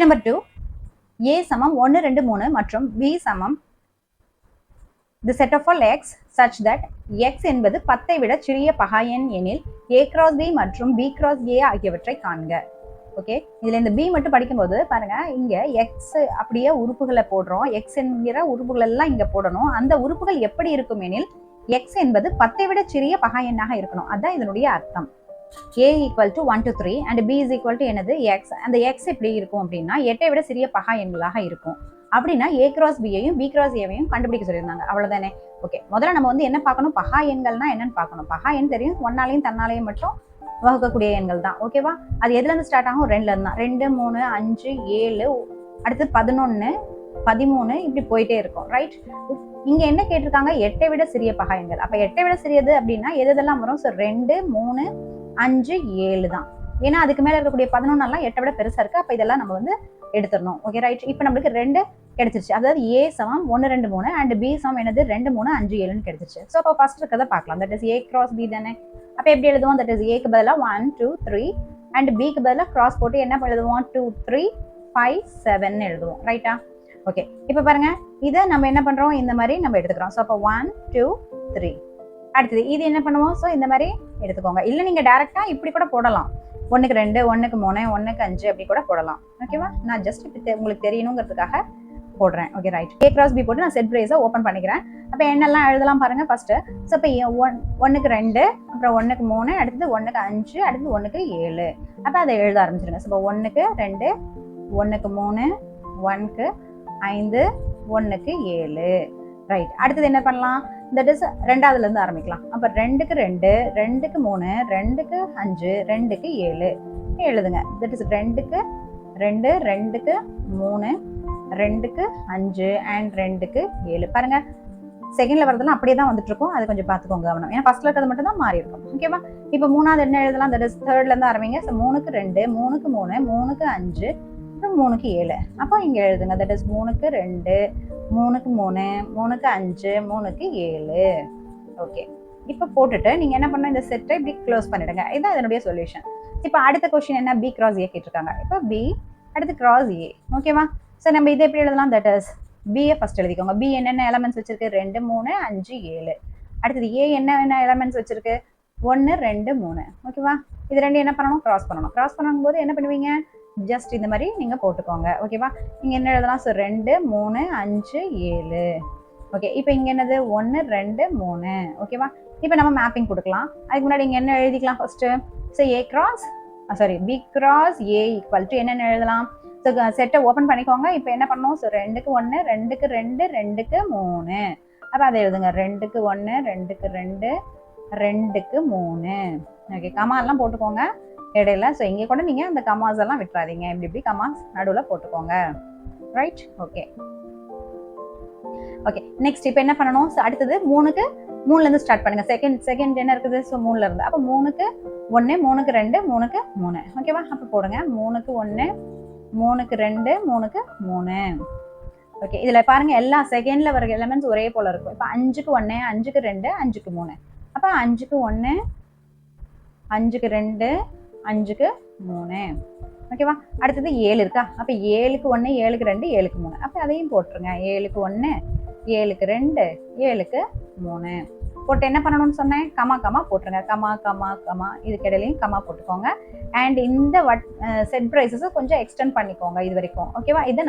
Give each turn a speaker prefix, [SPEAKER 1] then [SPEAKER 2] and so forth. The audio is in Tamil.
[SPEAKER 1] நம்பர் டூ ஏ சமம் ஒன்று ரெண்டு மூணு மற்றும் பி சமம். The set of all X such that X என்பது பத்தை விட சிறிய பகாயன் எனில் ஏ கிராஸ் பி மற்றும் பி கிராஸ் ஏ ஆகியவற்றை காண்க. ஓகே இதுல இந்த பி மட்டும் படிக்கும்போது பாருங்க இங்கே எக்ஸ் அப்படியே உறுப்புகளை போடுறோம். எக்ஸ் என்கிற உறுப்புகள் எல்லாம் இங்கே போடணும். அந்த உறுப்புகள் எப்படி இருக்கும் எனில் எக்ஸ் என்பது பத்தை விட சிறிய பகா எண்ணாக இருக்கணும். அதுதான் இதனுடைய அர்த்தம். A equal to one two three and B is equal to என்னது? எக்ஸ் அந்த எக்ஸ் எப்படி இருக்கும் அப்படின்னா எட்டை விட சிறிய பகா எண்களாக இருக்கும். அப்படின்னா ஏ கிராஸ் பியையும் பி கிராஸ் ஏவையும் கண்டுபிடிக்க சொல்லியிருந்தாங்க. அவ்வளோதானே ஓகே முதல்ல நம்ம வந்து என்ன பார்க்கணும்? பகா எண்கள்னா என்னன்னு பார்க்கணும். பகா எண் தெரியும். ஒன்னாலையும் தன்னாலையும் மட்டும் வகுக்கக்கூடிய எண்கள் தான். ஓகேவா அது எதுலேருந்து ஸ்டார்ட் ஆகும்? ரெண்டுல இருந்து தான். ரெண்டு மூணு அஞ்சு ஏழு அடுத்து பதினொன்று பதிமூணு இப்படி போயிட்டே இருக்கும். ரைட் இங்க என்ன கேட்டிருக்காங்க? எட்டை விட சிறிய பகா எண்கள். அப்ப எட்டை விட சிறியது அப்படின்னா எது எதெல்லாம் வரும்? ஸோ ரெண்டு மூணு அஞ்சு ஏழு தான். ஏன்னா அதுக்கு மேல இருக்கக்கூடிய பதினொன்னெல்லாம் எட்டை விட பெருசா இருக்கு. அப்ப இதெல்லாம் நம்ம வந்து எடுத்துடணும். ஓகே ரைட் இப்போ நம்மளுக்கு ரெண்டு கிடைச்சிருச்சு. அதாவது ஏ சமம் ஒன்று ரெண்டு மூணு அண்ட் பி சமம் என்னது? ரெண்டு மூணு அஞ்சு ஏழுன்னு கிடைச்சிருச்சு. ஸோ அப்போ ஃபர்ஸ்ட் இருக்கிறத பார்க்கலாம். That is A cross B தானே? அப்போ எப்படி எழுதுவோம்? தட் இஸ் ஏக்கு பதிலாக ஒன் டூ த்ரீ அண்ட் பிக்கு பதிலாக கிராஸ் போட்டு என்ன எழுதுவோம்? டூ த்ரீ ஃபைவ் செவன் எழுதுவோம். ரைட்டா ஓகே இப்போ பாருங்க. இதை நம்ம என்ன பண்ணுறோம் இந்த மாதிரி நம்ம எடுத்துக்கிறோம். ஸோ அப்போ ஒன் டூ த்ரீ அடுத்தது இது என்ன பண்ணுவோம்? ஸோ இந்த மாதிரி எடுத்துக்கோங்க. இல்லை நீங்கள் டேரெக்டாக இப்படி கூட போடலாம். ஒன்றுக்கு ரெண்டு ஒன்றுக்கு மூணு ஒன்றுக்கு அஞ்சு அப்படி கூட போடலாம். ஓகேவா நான் ஜஸ்ட் இப்போ உங்களுக்கு தெரியணுங்கிறதுக்காக போடுறேன். Okay right A cross B போட்டு நான் செட் ப்ரைஸை ஓப்பன் பண்ணிக்கிறேன். அப்போ என்னெல்லாம் எழுதலாம் பாருங்கள் ஃபஸ்ட்டு ஸோ இப்போ ஒன் ஒன்றுக்கு ரெண்டு அப்புறம் ஒன்றுக்கு மூணு அடுத்தது ஒன்றுக்கு அஞ்சு அடுத்தது ஒன்றுக்கு ஏழு. அப்போ அதை எழுத ஆரம்பிச்சிருங்க. ஸோ இப்போ ஒன்றுக்கு ரெண்டு ஒன்றுக்கு மூணு ஒன்க்கு ஐந்து ஒன்றுக்கு ஏழு. ரைட் அடுத்தது என்ன பண்ணலாம்? தட் இஸ் ரெண்டாவதுலேருந்து ஆரம்பிக்கலாம். அப்போ ரெண்டுக்கு ரெண்டு ரெண்டுக்கு மூணு ரெண்டுக்கு அஞ்சு ரெண்டுக்கு ஏழு. எழுதுங்க. தட் இஸ் ரெண்டுக்கு ரெண்டு ரெண்டுக்கு மூணு ரெண்டுக்கு அஞ்சு அண்ட் ரெண்டுக்கு ஏழு. பாருங்கள் செகண்டில் வரதெல்லாம் அப்படியே தான் வந்துட்டு இருக்கும் அது கொஞ்சம் பார்த்துக்கோங்க கவனம். ஏன்னா ஃபர்ஸ்ட்ல இருக்கிறது மட்டும் தான் மாறி இருக்கும். ஓகேவா இப்போ மூணாவது என்ன எழுதலாம்? தட் இஸ் தேர்ட்லேருந்து ஆரம்பிங்க. ஸோ மூணுக்கு ரெண்டு மூணுக்கு மூணு மூணுக்கு அஞ்சு அப்புறம் மூணுக்கு ஏழு. அப்போ இங்கே எழுதுங்க. தட் இஸ் மூணுக்கு ரெண்டு மூணுக்கு மூணு மூணுக்கு அஞ்சு மூணுக்கு ஏழு. ஓகே இப்போ போட்டுட்டு நீங்கள் என்ன பண்ணணும்? இந்த செட்டை இப்படி க்ளோஸ் பண்ணிடுங்க. இதுதான் இதனுடைய சொல்யூஷன் இப்போ அடுத்த கொஷின் என்ன? பி கிராஸ் ஏ கேட்டிருக்காங்க. இப்போ பி அடுத்து கிராஸ் ஏ ஓகேவா ஸோ நம்ம இதை எப்படி எழுதலாம்? That is B A first எழுதிக்கோங்க. பி என்னென்ன எலமெண்ட்ஸ் வச்சிருக்கு? ரெண்டு மூணு அஞ்சு ஏழு. அடுத்தது ஏ என்ன என்ன எலமெண்ட்ஸ் வச்சிருக்கு? ஒன்று ரெண்டு மூணு. ஓகேவா இது ரெண்டு என்ன பண்ணணும்? கிராஸ் பண்ணணும். கிராஸ் பண்ணும்போது என்ன பண்ணுவீங்க? ஜஸ்ட் இந்த மாதிரி நீங்கள் போட்டுக்கோங்க. ஓகேவா நீங்கள் என்ன எழுதலாம்? ஸோ ரெண்டு மூணு அஞ்சு ஏழு. ஓகே இப்போ இங்கே என்னது? ஒன்று ரெண்டு மூணு. ஓகேவா இப்போ நம்ம மேப்பிங் கொடுக்கலாம். அதுக்கு முன்னாடி இங்கே என்ன எழுதிக்கலாம் first so A cross sorry B cross A equal to என்னென்ன எழுதலாம்? ஸோ செட்டை ஓப்பன் பண்ணிக்கோங்க. இப்போ என்ன பண்ணணும்? ஸோ ரெண்டுக்கு ஒன்று ரெண்டுக்கு ரெண்டு ரெண்டுக்கு மூணு. அப்போ அதை எழுதுங்க. ரெண்டுக்கு ஒன்று ரெண்டுக்கு ரெண்டு ரெண்டுக்கு மூணு. ஓகே கமாலாம் போட்டுக்கோங்க. இடையில. ஸோ இங்கே கூட நீங்கள் அந்த கமாஸ் எல்லாம் விட்டுறாதீங்க. இப்படி இப்படி கமாஸ் நடுவில் போட்டுக்கோங்க. ரைட் ஓகே ஓகே நெக்ஸ்ட் இப்போ என்ன பண்ணணும்? ஸோ அடுத்தது மூணுக்கு மூணுலேருந்து ஸ்டார்ட் பண்ணுங்க. செகண்ட் செகண்ட் என்ன இருக்குது? ஸோ மூணுலேருந்து அப்போ மூணுக்கு ஒன்று மூணுக்கு ரெண்டு மூணுக்கு மூணு. ஓகேவா அப்போ போடுங்க. மூணுக்கு ஒன்று மூணுக்கு ரெண்டு மூணுக்கு மூணு. ஓகே இதில் பாருங்கள் எல்லா செகண்டில் வர எலமெண்ட்ஸ் ஒரே போல் இருக்கும். இப்போ அஞ்சுக்கு ஒன்று அஞ்சுக்கு ரெண்டு அஞ்சுக்கு மூணு. அப்போ அஞ்சுக்கு ஒன்று அஞ்சுக்கு ரெண்டு அஞ்சுக்கு மூணு. ஓகேவா அடுத்தது ஏழு இருக்கா? அப்போ ஏழுக்கு ஒன்று ஏழுக்கு ரெண்டு ஏழுக்கு மூணு. அப்போ அதையும் போட்டுருங்க. ஏழுக்கு ஒன்று ஏழுக்கு ரெண்டு ஏழுக்கு மூணு. போட்டு என்ன பண்ணணும்னு சொன்னேன்? கமா கமா போட்டுருங்க. Comma comma comma. இதுக்கு இடையிலையும் கமா போட்டுக்கோங்க. அண்ட் இந்த வட் செட் ப்ரைஸஸை கொஞ்சம் எக்ஸ்டெண்ட் பண்ணிக்கோங்க இது வரைக்கும். ஓகேவா இதை